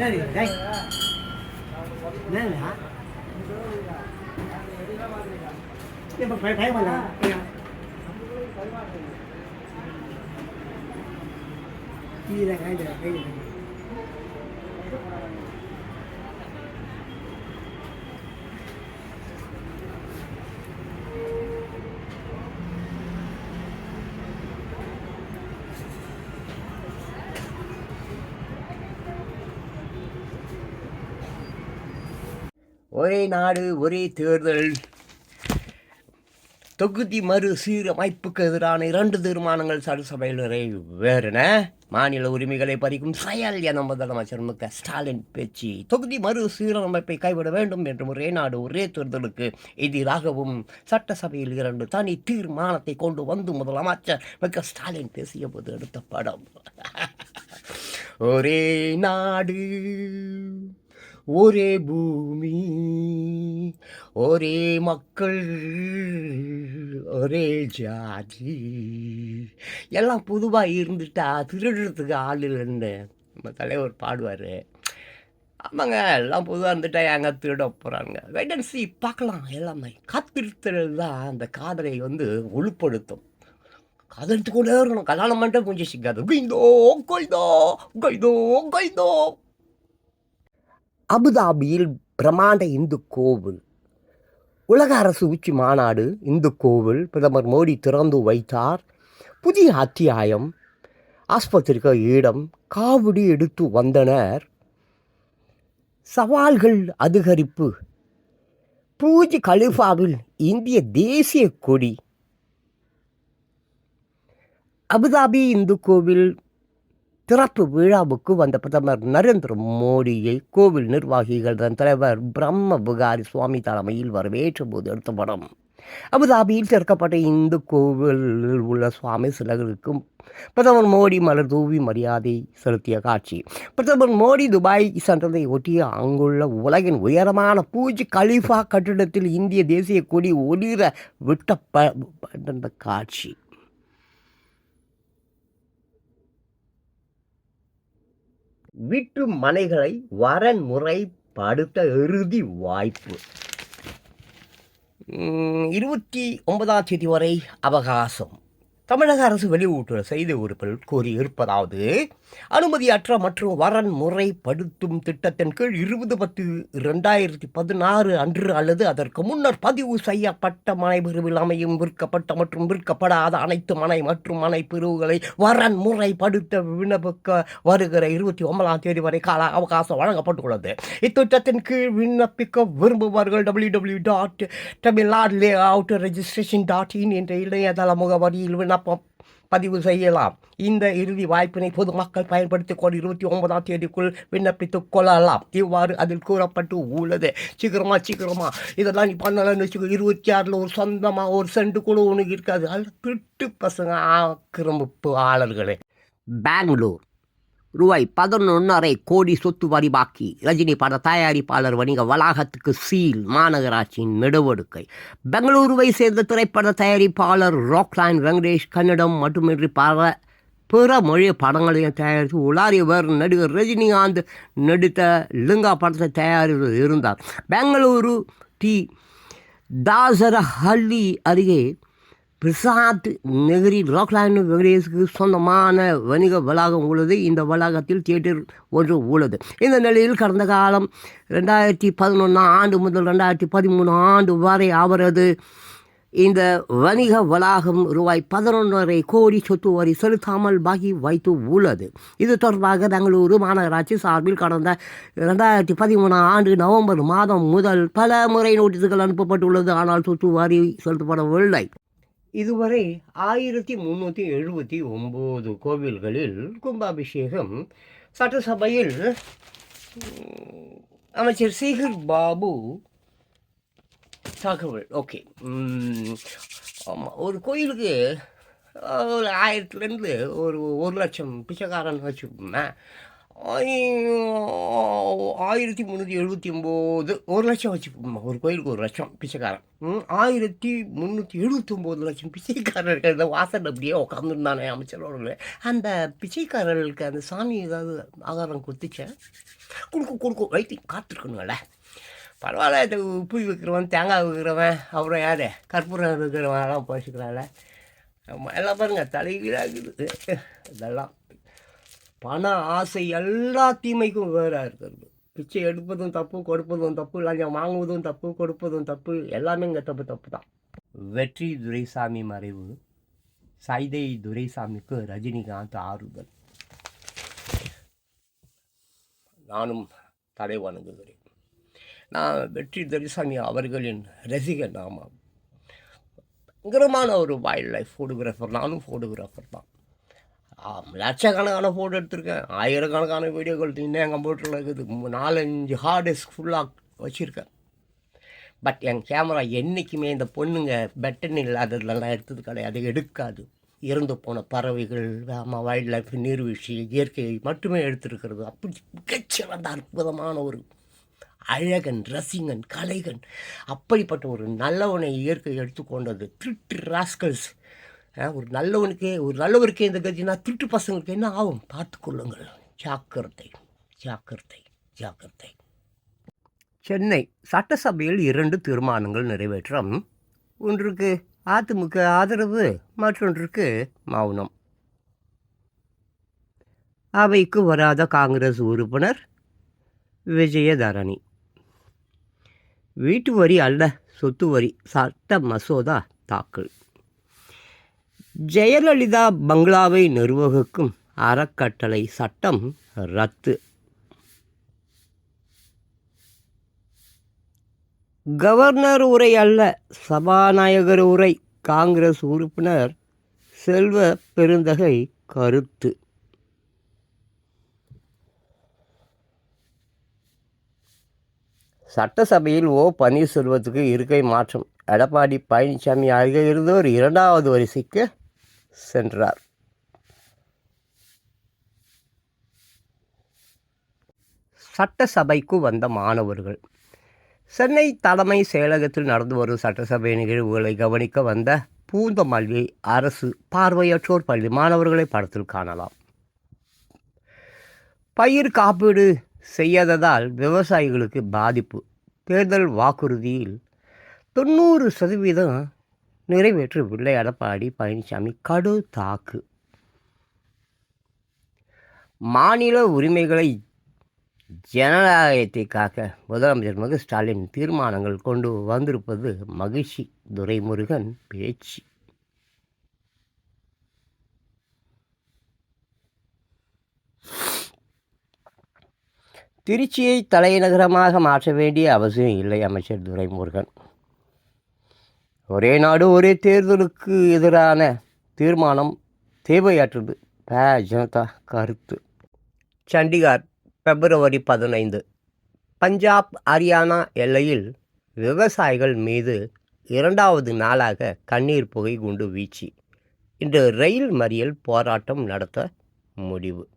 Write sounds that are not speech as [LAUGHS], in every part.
đây đây. Đây hả? Cái mà phải phải mà là đi đây ngay được cái gì ஒரே நாடு ஒரே தேர்தல். தொகுதி மறு சீரமைப்புக்கு எதிரான இரண்டு தீர்மானங்கள் சட்டசபையில் நிறைவேறின. மாநில உரிமைகளை பறிக்கும் செயல் என முதலமைச்சர் மு க ஸ்டாலின் பேச்சு. தொகுதி மறு சீரமைப்பை கைவிட வேண்டும் என்றும் ஒரே நாடு ஒரே தேர்தலுக்கு எதிராகவும் சட்டசபையில் இரண்டு தனி தீர்மானத்தை கொண்டு வந்து முதலமைச்சர் மு க ஸ்டாலின் பேசிய போது எடுத்த படம். [LAUGHS] ஒரே நாடு. ஒரே பூமி ஒரே மக்கள் ஒரே ஜாதி. எல்லாம் பொதுவாக இருந்துட்டா திருடுறதுக்கு ஆள் இல்லைன்னு நம்ம தலைவர் பாடுவார். ஆமாங்க எல்லாம் பொதுவாக இருந்துட்டா ஏங்க திருட போகிறாங்க வெயிட்டன்சி பார்க்கலாம் எல்லாமே. காத்திருத்தல் தான் அந்த காதலை வந்து ஒழுப்படுத்தும். காதலித்து கொண்டே இருக்கணும். கல்யாணம் பண்ணிட்டு கொஞ்சம் சிக்காது. கொய்தோ கொய்தோ கொய்தோ கொய்தோ அபுதாபியில் பிரம்மாண்ட இந்து கோவில். உலக அரசு உச்சி மாநாடு இந்து கோவில் பிரதமர் மோடி திறந்து வைத்தார். புதிய அத்தியாயம் ஆஸ்பத்திரிக்கு இடம் காவடி எடுத்து வந்தனர். சவால்கள் அதிகரிப்பு. பூஜ் கலிஃபாவில் இந்திய தேசிய கொடி. அபுதாபி இந்து கோவில் திறப்பு விழாவுக்கு வந்த பிரதமர் நரேந்திர மோடியை கோவில் நிர்வாகிகளுடன் தலைவர் பிரம்ம புகாரி சுவாமி தலைமையில் வரவேற்ற போது எடுத்த படம் அபுதாபியில் திறக்கப்பட்ட இந்து கோவிலில் உள்ள சுவாமி சிலர்களுக்கும் பிரதமர் மோடி மலர் தூவி மரியாதை செலுத்திய காட்சி. பிரதமர் மோடி துபாய் சென்றதை ஒட்டிய அங்குள்ள உலகின் உயரமான பூஜ் கலிஃபா கட்டிடத்தில் இந்திய தேசிய கொடி ஒளிர விட்ட காட்சி. வீட்டு மனைகளை வரன்முறைப்படுத்த இறுதி வாய்ப்பு. இருபத்தி ஒன்பதாம் தேதி வரை அவகாசம். தமிழக அரசு வெளியிட்டுள்ள செய்தி உறுப்பில் கூறியிருப்பதாவது அனுமதியற்ற மற்றும் வரன்முறைப்படுத்தும் திட்டத்தின் கீழ் இருபது பத்து ரெண்டாயிரத்தி பதினாறு அன்று அல்லது அதற்கு முன்னர் பதிவு செய்யப்பட்ட மனை பிரிவில் அமையும் விற்கப்பட்ட மற்றும் விற்கப்படாத அனைத்து மனை மற்றும் மனை பிரிவுகளை வரன்முறைப்படுத்த விண்ணப்பிக்க வருகிற இருபத்தி ஒன்பதாம் தேதி வரை கால அவகாசம் வழங்கப்பட்டுள்ளது. இத்திட்டத்தின் கீழ் விண்ணப்பிக்க விரும்புபவர்கள் W W dot Tamilnadu layout registration dot in என்ற இணையதள முகவரியில் விண்ணப்பம் பதிவு செய்யலாம். இந்த இறுதி வாய்ப்பினை பொதுமக்கள் பயன்படுத்திக் கொண்டு இருபத்தி ஒன்பதாம் தேதிக்குள் விண்ணப்பித்துக் கொள்ளலாம். இவ்வாறு அதில் கூறப்பட்டு உள்ளது. சீக்கிரமா சீக்கிரமா. இதெல்லாம் நீ பண்ணலன்னு வச்சுக்கோ இருபத்தி ஆறில் ஒரு சொந்தமாக ஒரு சென்ட் கூட ஒன்று இருக்காது. அதில் திட்டு பசங்க ஆக்கிரமிப்பு ஆளர்களே. பெங்களூர். ரூபாய் பதினொன்றரை கோடி சொத்து வரி பாக்கி. ரஜினி பட தயாரிப்பாளர் வணிக வளாகத்துக்கு சீல் மாநகராட்சியின் நடவடிக்கை. பெங்களூருவை சேர்ந்த திரைப்பட தயாரிப்பாளர் ராக்லைன் வெங்கடேஷ் கன்னடம் மட்டுமின்றி பல பிற மொழி படங்களையும் தயாரித்து உலாரியவர் நடிகர் ரஜினிகாந்த் நடித்த லிங்கா படத்தை தயாரித்து இருந்தார். பெங்களூரு டி. தாசரஹள்ளி அருகே பிரசாத் நெகிரி ராக்லைன் வெங்கடேஷுக்கு சொந்தமான வணிக வளாகம் உள்ளது. இந்த வளாகத்தில் தியேட்டர் ஒன்று உள்ளது. இந்த நிலையில் கடந்த காலம் ரெண்டாயிரத்தி பதினொன்றாம் ஆண்டு முதல் ரெண்டாயிரத்தி பதிமூணு ஆண்டு வரை அவரது இந்த வணிக வளாகம் ரூபாய் பதினொன்றரை கோடி சொத்து வரி செலுத்தாமல் பாக்கி வைத்து உள்ளது. இது தொடர்பாக பெங்களூரு மாநகராட்சி சார்பில் கடந்த ரெண்டாயிரத்தி பதிமூணாம் ஆண்டு நவம்பர் மாதம் முதல் பல முறை நோட்டீஸுகள் அனுப்பப்பட்டுள்ளது. ஆனால் சொத்து வரி செலுத்தப்படவில்லை. இதுவரை ஆயிரத்தி முந்நூற்றி எழுபத்தி ஒம்பது கோவில்களில் கும்பாபிஷேகம் சட்டசபையில் அமைச்சர் சீகர் பாபு தகவல். ஓகே. ஆமாம் ஒரு கோயிலுக்கு ஒரு ஆயிரத்துலேருந்து ஒரு ஒரு லட்சம் பிச்சைக்காரன் வச்சுக்கோங்க ஆயிரத்தி முந்நூற்றி எழுபத்தி ஒம்பது ஒரு லட்சம் வச்சுப்போம்மா ஒரு கோயிலுக்கு ஒரு லட்சம் பிச்சைக்காரன். ம், ஆயிரத்தி முந்நூற்றி எழுபத்தி ஒம்பது லட்சம் பிச்சைக்காரர்கள். இந்த வாசல் அப்படியே உட்காந்துருந்தானே அமைச்சரோட அந்த பிச்சைக்காரர்களுக்கு அந்த சாமி ஏதாவது ஆகாரம் கொடுத்துச்சேன் கொடுக்கும் கொடுக்கும் வைத்தியம் காத்திருக்கணும்ல. பரவாயில்ல இந்த உப்பு விற்கிறவன் தேங்காய் விற்கிறவன் அப்புறம் யார்? கற்பூரம் இருக்கிறவன் எல்லாம் போச்சுக்கிறாள் எல்லாம் பாருங்க தலைகீழாகுது இதெல்லாம் பண ஆசை எல்லா தீமைக்கும் வேறாக இருக்கிறது. பிச்சை எடுப்பதும் தப்பு கொடுப்பதும் தப்பு லஞ்சம் வாங்குவதும் தப்பு கொடுப்பதும் தப்பு எல்லாமே இங்கே தப்பு தப்பு தான் வெற்றி துரைசாமி மறைவு சைதை துரைசாமிக்கு ரஜினிகாந்த் ஆறுதல். நானும் தலை வணங்குகிறேன். நான் வெற்றி துரைசாமி அவர்களின் ரசிகன் ஆமாம். பயங்கரமான ஒரு வைல்ட் லைஃப் ஃபோட்டோகிராஃபர் நானும் ஃபோட்டோகிராஃபர் தான். லட்சக்கணக்கான ஃபோட்டோ எடுத்திருக்கேன். ஆயிரக்கணக்கான வீடியோக்கள் இன்னும் என் கம்ப்யூட்டரில் இருக்குது நாலஞ்சு ஹார்ட் டிஸ்க் ஃபுல்லாக வச்சுருக்கேன். பட் என் கேமரா என்றைக்குமே இந்த பொண்ணுங்க பெட்டன் இல்லாததுலாம் எடுத்தது கிடையாது. எடுக்காது. இறந்து போன பறவைகள் ஆமாம் வைல்ட் லைஃப் நீர்வீழ்ச்சி இயற்கையை மட்டுமே எடுத்திருக்கிறது. அப்படி மிகச்சிறந்த அற்புதமான ஒரு அழகன் ரசிகன் கலைகன் அப்படிப்பட்ட ஒரு நல்லவனை இயற்கை எடுத்துக்கொண்டது. திருட்டு ராஸ்கல்ஸ் ஒரு நல்லவனுக்கே ஒரு நல்லவருக்கே இந்த கதினா திருட்டு பசங்களுக்கு என்ன ஆகும்? பார்த்து கொள்ளுங்கள். ஜாக்கிரதை ஜாக்கிரதை ஜாக்கிரதை. சென்னை சட்டசபையில் இரண்டு தீர்மானங்கள் நிறைவேற்றம். ஒன்றுக்கு அதிமுக ஆதரவு மற்றொன்றுக்கு மௌனம். அவைக்கு வராத காங்கிரஸ் உறுப்பினர் விஜயதரணி. வீட்டு வரி அல்ல சொத்து வரி சட்ட மசோதா தாக்கல். ஜெயலலிதா பங்களாவை நிர்வகிக்கும் அறக்கட்டளை சட்டம் ரத்து. கவர்னர் உரை அல்ல சபாநாயகர் உரை காங்கிரஸ் உறுப்பினர் செல்வ பெருந்தகை கருத்து. சட்டசபையில் ஓ. பன்னீர்செல்வத்துக்கு இருக்கை மாற்றம். எடப்பாடி பழனிசாமி ஆகிய இருந்தவர் இரண்டாவது வரிசைக்கு சென்றார். சட்டசபைக்கு வந்த மாணவர்கள். சென்னை தலைமை செயலகத்தில் நடந்து வரும் சட்டசபை நிகழ்வுகளை கவனிக்க வந்த பூந்தமல்லி அரசு பார்வையற்றோர் பள்ளி மாணவர்களை படத்தில் காணலாம். பயிர் காப்பீடு செய்யாததால் விவசாயிகளுக்கு பாதிப்பு. தேர்தல் வாக்குறுதியில் தொண்ணூறு சதவீதம் நிறைவேற்று பிள்ளை எடப்பாடி பழனிசாமி கடு தாக்கு. மாநில உரிமைகளை ஜனநாயகத்தை காக்க முதலமைச்சர் மு. ஸ்டாலின் தீர்மானங்கள் கொண்டு வந்திருப்பது மகிழ்ச்சி. துரைமுருகன் பேச்சு. திருச்சியை தலைநகரமாக மாற்ற வேண்டிய அவசியம் இல்லை அமைச்சர் துரைமுருகன். ஒரே நாடு ஒரே தேர்தலுக்கு எதிரான தீர்மானம் தேவையாற்றுது. ப ஜனதா கருத்து. சண்டிகார் பிப்ரவரி பதினைந்து. பஞ்சாப் ஹரியானா எல்லையில் விவசாயிகள் மீது இரண்டாவது நாளாக கண்ணீர் புகை குண்டு வீச்சு. இன்று ரயில் மறியல் போராட்டம் நடத்த முடிவு.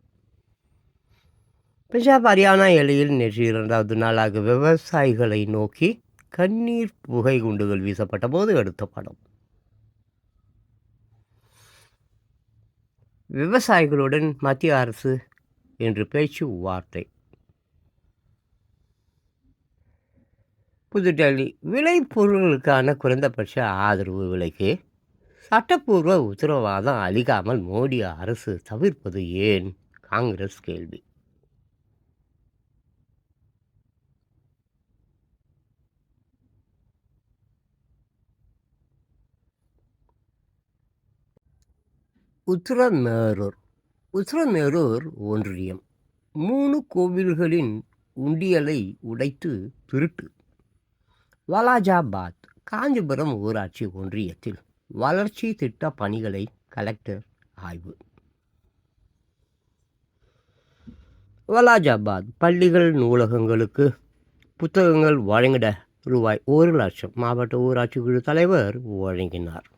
பஞ்சாப் ஹரியானா எல்லையில் நேற்று இரண்டாவது நாளாக விவசாயிகளை நோக்கி கண்ணீர் புகை குண்டுகள் வீசப்பட்ட போது எடுத்த படம். விவசாயிகளுடன் மத்திய அரசு என்று பேச்சு வார்த்தை. புதுடெல்லி விளைபொருளுக்கான குறைந்தபட்ச ஆதரவு விலைக்கு சட்டப்பூர்வ உத்தரவாதம் அளிக்காமல் மோடி அரசு தவிர்ப்பது ஏன்? காங்கிரஸ் கேள்வி. உத்திரமேரூர். உத்திரமேரூர் ஒன்றியம். மூணு கோவில்களின் உண்டியலை உடைத்து திருட்டு. வாலாஜாபாத் காஞ்சிபுரம் ஊராட்சி ஒன்றியத்தில் வளர்ச்சி திட்ட பணிகளை கலெக்டர் ஆய்வு. வலாஜாபாத் பள்ளிகள் நூலகங்களுக்கு புத்தகங்கள் வழங்கிட ரூபாய் ஒரு லட்சம் மாவட்ட ஊராட்சி குழு தலைவர் வழங்கினார்.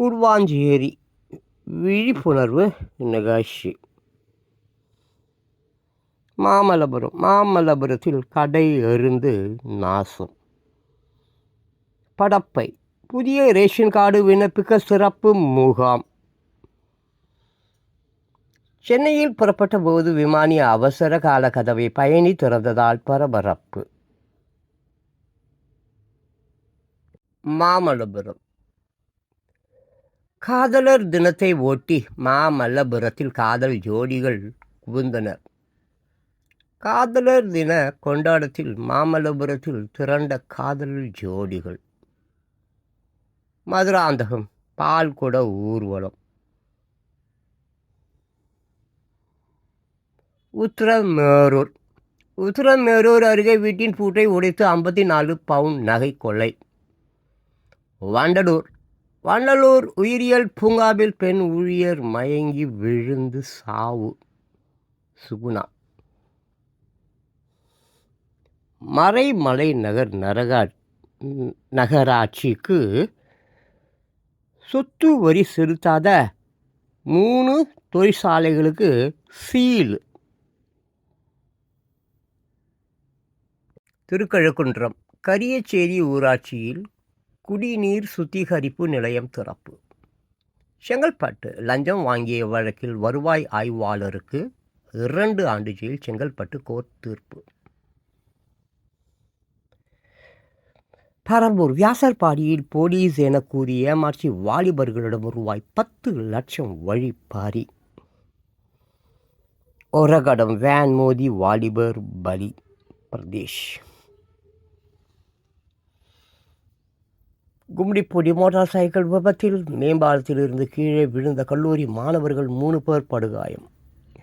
குர்வாஞ்சேரி விழிப்புணர்வு நிகழ்ச்சி. மாமல்லபுரம் மாமல்லபுரத்தில் கடை எருந்து நாசம். படப்பை புதிய ரேஷன் கார்டு விண்ணப்பிக்க சிறப்பு முகாம். சென்னையில் புறப்பட்ட போது விமானி அவசர கால கதவை பயணி திறந்ததால் பரபரப்பு. மாமல்லபுரம் காதலர் தினத்தை ஒட்டி மாமல்லபுரத்தில் காதல் ஜோடிகள் குவிந்தனர். காதலர் தின கொண்டாடத்தில் மாமல்லபுரத்தில் திரண்ட காதல் ஜோடிகள். மதுராந்தகம் பால்குட ஊர்வலம். உத்திரமேரூர். உத்திரமேரூர் அருகே வீட்டின் பூட்டை உடைத்து ஐம்பத்தி நாலு பவுன் நகை கொள்ளை. வண்டலூர். வண்டலூர் உயிரியல் பூங்காவில் பெண் ஊழியர் மயங்கி விழுந்து சாவு. சுகுணா. மறைமலை நகர் நரகா நகராட்சிக்கு சொத்து வரி செலுத்தாத மூணு தொழிற்சாலைகளுக்கு சீல். திருக்கழுக்குன்றம். கரியச்சேரி ஊராட்சியில் குடிநீர் சுத்திகரிப்பு நிலையம் திறப்பு. செங்கல்பட்டு லஞ்சம் வாங்கிய வழக்கில் வருவாய் ஆய்வாளருக்கு இரண்டு ஆண்டு ஜெயில் செங்கல்பட்டு கோர்ட் தீர்ப்பு. பரம்பூர் வியாசர்பாடியில் போலீஸ் என கூறி ஏமாற்றி வாலிபர்களிடம் ரூபாய் பத்து லட்சம் வழிபாரி ஒரகடம் வேன் மோதி வாலிபர் பலி. பிரதேஷ். கும்மிடிப்பொடி மோட்டார் சைக்கிள் விபத்தில் மேம்பாலத்திலிருந்து கீழே விழுந்த கல்லூரி மாணவர்கள் மூணு பேர் படுகாயம்.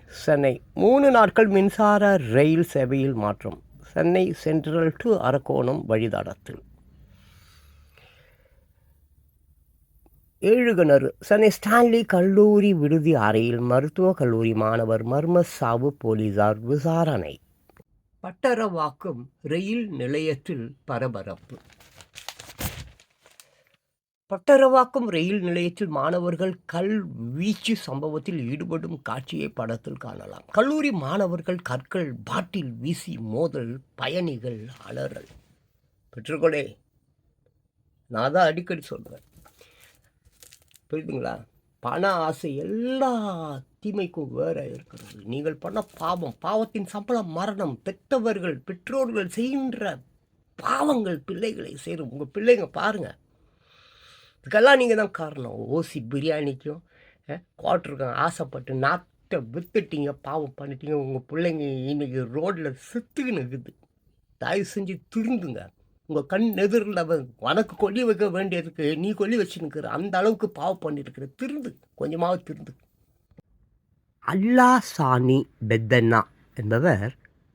சென்னை மூணு நாட்கள் மின்சார ரயில் சேவையில் மாற்றம். சென்னை சென்ட்ரல் டு அரக்கோணம் வழித்தடத்தில். ஏழுகிணறு. சென்னை ஸ்டான்லி கல்லூரி விடுதி அறையில் மருத்துவக் கல்லூரி மாணவர் மர்ம சாவு போலீசார் விசாரணை. பட்டரவாக்கம் ரயில் நிலையத்தில் பரபரப்பு. பட்டரவாக்கம் ரயில் நிலையத்தில் மாணவர்கள் கல் வீச்சு சம்பவத்தில் ஈடுபடும் காட்சியை படத்தில் காணலாம். கல்லூரி மாணவர்கள் கற்கள் பாட்டில் வீசி மோதல் பயணிகள் அலறல். பெற்றுக்கொடே நான் தான் அடிக்கடி சொல்கிறேன் புரியுதுங்களா? பண ஆசை எல்லா தீமைக்கும் வேற இருக்கிறது. நீங்கள் பண்ண பாவம் பாவத்தின் சம்பளம் மரணம் பெற்றவர்கள் பெற்றோர்கள் செய்கின்ற பாவங்கள் பிள்ளைகளை சேரும். உங்கள் பிள்ளைங்க பாருங்கள் இதுக்கெல்லாம் நீங்கள் தான் காரணம். ஓசி பிரியாணிக்கும் குவார்ட்டருக்கும் ஆசைப்பட்டு நாட்டை வித்துட்டீங்க பாவம் பண்ணிட்டீங்க. உங்கள் பிள்ளைங்க இன்றைக்கி ரோட்டில் சுற்றுக்குன்னு இருக்குது. தயவு செஞ்சு திருந்துங்க உங்கள் கண் எதிரில் உனக்கு கொல்லி வைக்க வேண்டியதுக்கு நீ கொல்லி வச்சுன்னுக்குற அந்த அளவுக்கு பாவம் பண்ணியிருக்கிற. திருந்து கொஞ்சமாக திருந்து. அல்லா சாணி பெத்தண்ணா என்பவர்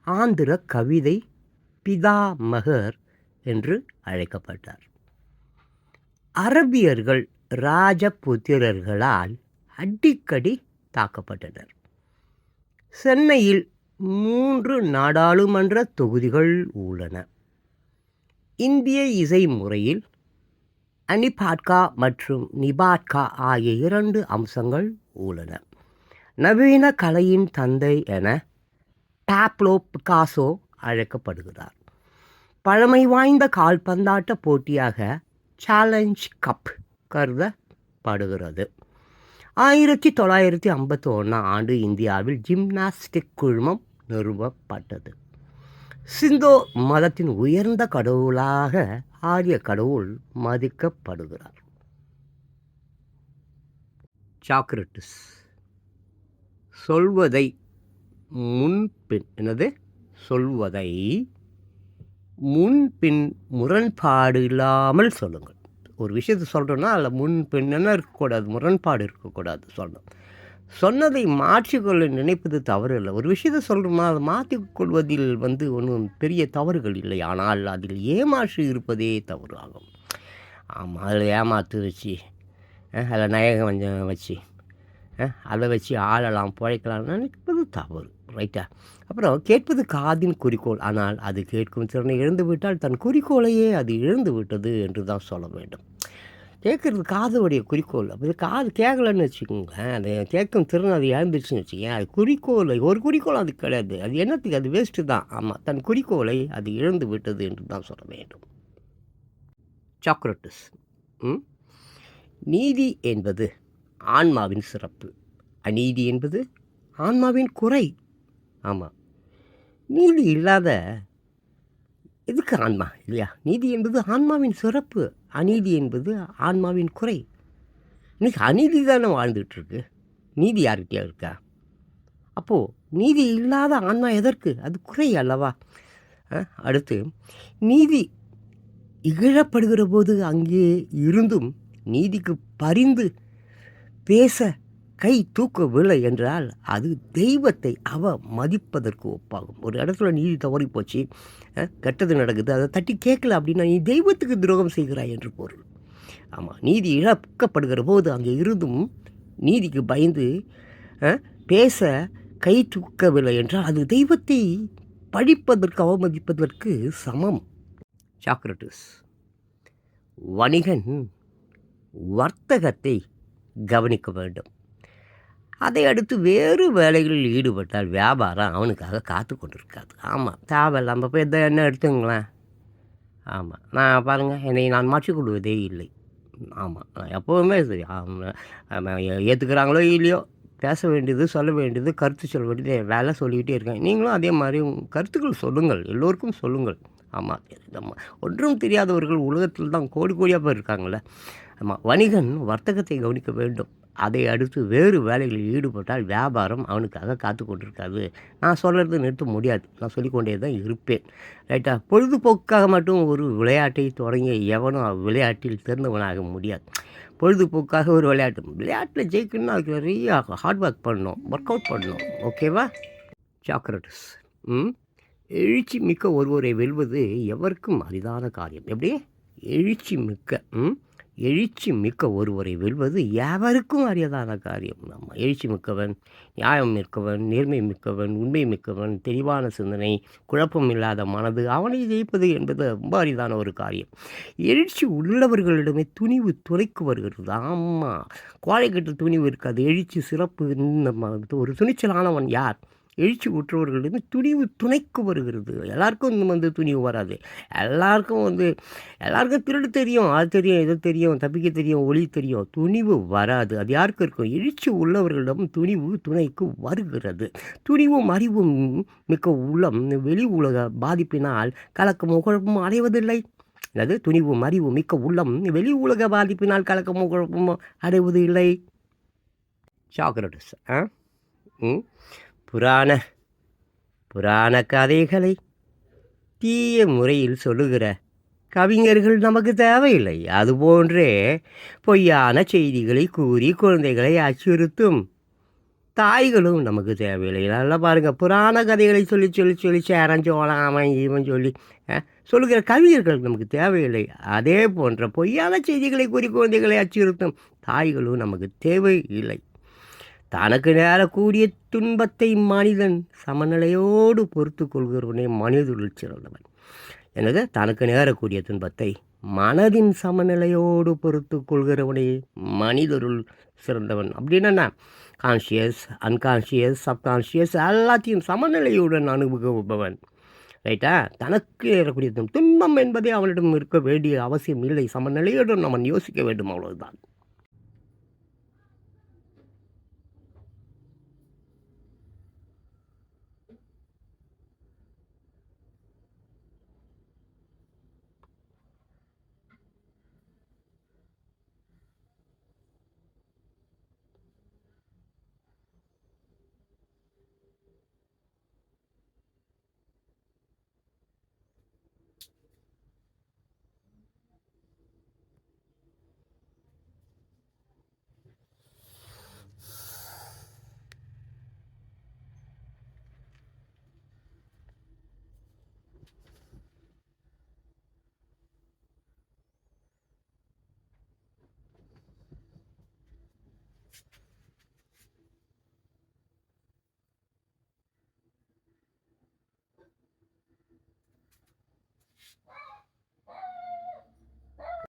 ஆந்திர கவிதை பிதா மகர் என்று அழைக்கப்பட்டார். அரபியர்கள் ராஜபுத்திரர்களால் அடிக்கடி தாக்கப்பட்டனர். சென்னையில் மூன்று நாடாளுமன்ற தொகுதிகள் உள்ளன. இந்திய இசை முறையில் அனிபாட்கா மற்றும் நிபாட்கா ஆகிய இரண்டு அம்சங்கள் உள்ளன. நவீன கலையின் தந்தை என டாப்லோ பிகாசோ அழைக்கப்படுகிறார். பழமை வாய்ந்த கால்பந்தாட்ட போட்டியாக சேலஞ்ச் கப் கருதப்படுகிறது. ஆயிரத்தி தொள்ளாயிரத்தி ஐம்பத்தி ஒன்றாம் ஆண்டு இந்தியாவில் ஜிம்னாஸ்டிக் குழுமம் நிறுவப்பட்டது. சிந்தோ மதத்தின் உயர்ந்த கடவுளாக ஆரிய கடவுள் மதிக்கப்படுகிறார். சாக்ரட்டிஸ் சொல்வதை முன்பின் என்னது? சொல்வதை முன்பின் முரண்பாடு இல்லாமல் சொல்லுங்கள். ஒரு விஷயத்தை சொல்கிறோன்னா அதில் முன் பின்னா இருக்கக்கூடாது? முரண்பாடு இருக்கக்கூடாது சொல்லணும் சொன்னதை மாற்றிக்கொள்ள நினைப்பது தவறு இல்லை. ஒரு விஷயத்தை சொல்கிறோம்னா அதை மாற்றிக்கொள்வதில் வந்து ஒன்றும் பெரிய தவறுகள் இல்லை. ஆனால் அதில் ஏமாற்று இருப்பதே தவறு ஆகும் ஆமாம் அதில் ஏமாற்று வச்சு அதில் நயகம் கொஞ்சம் வச்சு அதை வச்சு ஆளலாம் பிழைக்கலாம் நினைப்பது தவறு. ரைட்டா அப்புறம் கேட்பது காதின் குறிக்கோள். ஆனால் அது கேட்கும் திறனை இழந்துவிட்டால் தன் குறிக்கோளையே அது இழந்து விட்டது என்று தான் சொல்ல வேண்டும். கேட்குறது காதுடைய குறிக்கோள். அப்போ காது கேட்கலன்னு வச்சுக்கோங்களேன். அது கேட்கும் திறன் அது இழந்துச்சுன்னு வச்சுக்கேன் அது குறிக்கோள் ஒரு குறிக்கோள் அது கிடையாது. அது என்னத்துக்கு? அது வேஸ்ட்டு தான். ஆமாம் தன் குறிக்கோளை அது இழந்து விட்டது என்று தான் சொல்ல வேண்டும். சாக்ரட்டிஸ். ம்? நீதி என்பது ஆன்மாவின் சிறப்பு. அநீதி என்பது ஆன்மாவின் குறை. ஆமாம் நீதி இல்லாத எதுக்கு ஆன்மா இல்லையா? நீதி என்பது ஆன்மாவின் சிறப்பு அநீதி என்பது ஆன்மாவின் குறை. இன்னைக்கு அநீதி தானே வாழ்ந்துகிட்ருக்கு இருக்கு நீதி யார்கிட்டயா இருக்கா? அப்போது நீதி இல்லாத ஆன்மா எதற்கு? அது குறை அல்லவா? அடுத்து நீதி இகழப்படுகிற போது அங்கே இருந்தும் நீதிக்கு பரிந்து பேச கை தூக்கவில்லை என்றால் அது தெய்வத்தை அவ மதிப்பதற்கு ஒப்பாகும். ஒரு இடத்துல நீதி தவறி போச்சு கெட்டது நடக்குது அதை தட்டி கேட்கல அப்படின்னா நீ தெய்வத்துக்கு துரோகம் செய்கிறாய் என்று பொருள். ஆமாம் நீதி இழக்கப்படுகிற போது அங்கே இருந்தும் நீதிக்கு பயந்து பேச கை தூக்கவில்லை என்றால் அது தெய்வத்தை பழிப்பதற்கு அவமதிப்பதற்கு சமம். சாக்ரட்டிஸ் வணிகன் வர்த்தகத்தை கவனிக்க வேண்டும். அதை அடுத்து வேறு வேலைகளில் ஈடுபட்டால் வியாபாரம் அவனுக்காக காத்து கொண்டிருக்காது. ஆமாம் தேவையில்லாமல் போய் எந்த என்ன எடுத்துங்களேன் ஆமாம் நான் பாருங்கள் என்னை நான் மாற்றிக்கொள்வதே இல்லை. ஆமாம் எப்போவுமே சரி. ஏற்றுக்கிறாங்களோ இல்லையோ பேச வேண்டியது சொல்ல வேண்டியது கருத்து சொல்ல வேண்டியது வேலை சொல்லிக்கிட்டே இருக்கேன். நீங்களும் அதே மாதிரி கருத்துக்கள் சொல்லுங்கள். எல்லோருக்கும் சொல்லுங்கள். ஆமாம் நம்ம ஒன்றும் தெரியாதவர்கள் உலகத்தில் தான் கோடி கோடியாக போய் இருக்காங்களே ஆமாம் வணிகன் வர்த்தகத்தை கவனிக்க வேண்டும். அதை அடுத்து வேறு வேலைகளில் ஈடுபட்டால் வியாபாரம் அவனுக்காக காத்து கொண்டிருக்காது. நான் சொல்கிறது நிறுத்த முடியாது. நான் சொல்லிக்கொண்டே தான் இருப்பேன். ரைட்டா பொழுதுபோக்காக மட்டும் ஒரு விளையாட்டை தொடங்கிய எவனும் விளையாட்டில் தேர்ந்தவனாக முடியாது. பொழுதுபோக்காக ஒரு விளையாட்டு. விளையாட்டில் ஜெயிக்கணும்னா அதுக்கு நிறைய ஹார்ட் ஒர்க் பண்ணணும். ஒர்க் அவுட் பண்ணணும் ஓகேவா சாக்ரட்டிஸ் ம்? எழுச்சி மிக்க ஒருவரை வெல்வது எவருக்கும் அரிதான காரியம். எப்படி? எழுச்சி மிக்க. ம்? எழுச்சி மிக்க ஒருவரை வெல்வது எவருக்கும் அரியதான காரியம். நம்ம எழுச்சி மிக்கவன் நியாயம் மிக்கவன் நேர்மை மிக்கவன் உண்மை மிக்கவன் தெளிவான சிந்தனை குழப்பம் இல்லாத மனது அவனை ஜெயிப்பது என்பது ரொம்ப அரிதான ஒரு காரியம். எழுச்சி உள்ளவர்களிடமே துணிவு துறைக்கு வருகிறது. ஆமாம் கோழைக்கிட்ட துணிவு இருக்காது. எழுச்சி சிறப்பு நம்ம ஒரு துணிச்சலானவன் யார்? எழுச்சி உற்றவர்களிடம் துணிவு துணைக்கு வருகிறது. எல்லாருக்கும் இந்த வந்து துணிவு வராது. எல்லாருக்கும் வந்து எல்லாருக்கும் திருடு தெரியும் அது தெரியும் இது தெரியும் தப்பிக்க தெரியும் ஒளி தெரியும். துணிவு வராது. அது யாருக்கு இருக்கும்? எழுச்சி உள்ளவர்களிடம் துணிவு துணைக்கு வருகிறது. துணிவும் அறிவும் மிக்க உள்ளம். வெளி உலக பாதிப்பினால் கலக்கமோ குழப்பமோ அடைவதில்லை. அதாவது துணிவும் அறிவும் மிக்க உள்ளம். வெளி உலக பாதிப்பினால் கலக்கமோ குழப்பமோ அடைவது இல்லை சாக்ரட்டிஸ் ஆ? ம்? புராண புராண கதைகளை தீய முறையில் சொல்லுகிற கவிஞர்கள் நமக்கு தேவையில்லை. அதுபோன்றே பொய்யான செய்திகளை கூறி குழந்தைகளை அச்சுறுத்தும் தாய்களும் நமக்கு தேவையில்லை. நல்லா பாருங்கள் புராண கதைகளை சொல்லி சொல்லி சொல்லி சேரன் சோழன் அவன் இவன் சொல்லி சொல்லுகிற கவிஞர்கள் நமக்கு தேவையில்லை. அதே போன்ற பொய்யான செய்திகளை கூறி குழந்தைகளை அச்சுறுத்தும் தாய்களும் நமக்கு தேவையில்லை. தனக்கு நேரக்கூடிய துன்பத்தை மனிதன் சமநிலையோடு பொறுத்து கொள்கிறவனே மனிதருள் சிறந்தவன். எனது தனக்கு நேரக்கூடிய துன்பத்தை மனதின் சமநிலையோடு பொறுத்து கொள்கிறவனே மனிதருள் சிறந்தவன். அப்படின்னா கான்ஷியஸ் அன்கான்ஷியஸ் சப்கான்ஷியஸ் எல்லாத்தையும் சமநிலையுடன் அனுபவிப்பவன். ரைட்டா தனக்கு ஏறக்கூடிய துன்பம் என்பதே அவனிடம் இருக்க வேண்டிய அவசியம் இல்லை. சமநிலையுடன் அவன் யோசிக்க வேண்டும் அவ்வளவுதான்.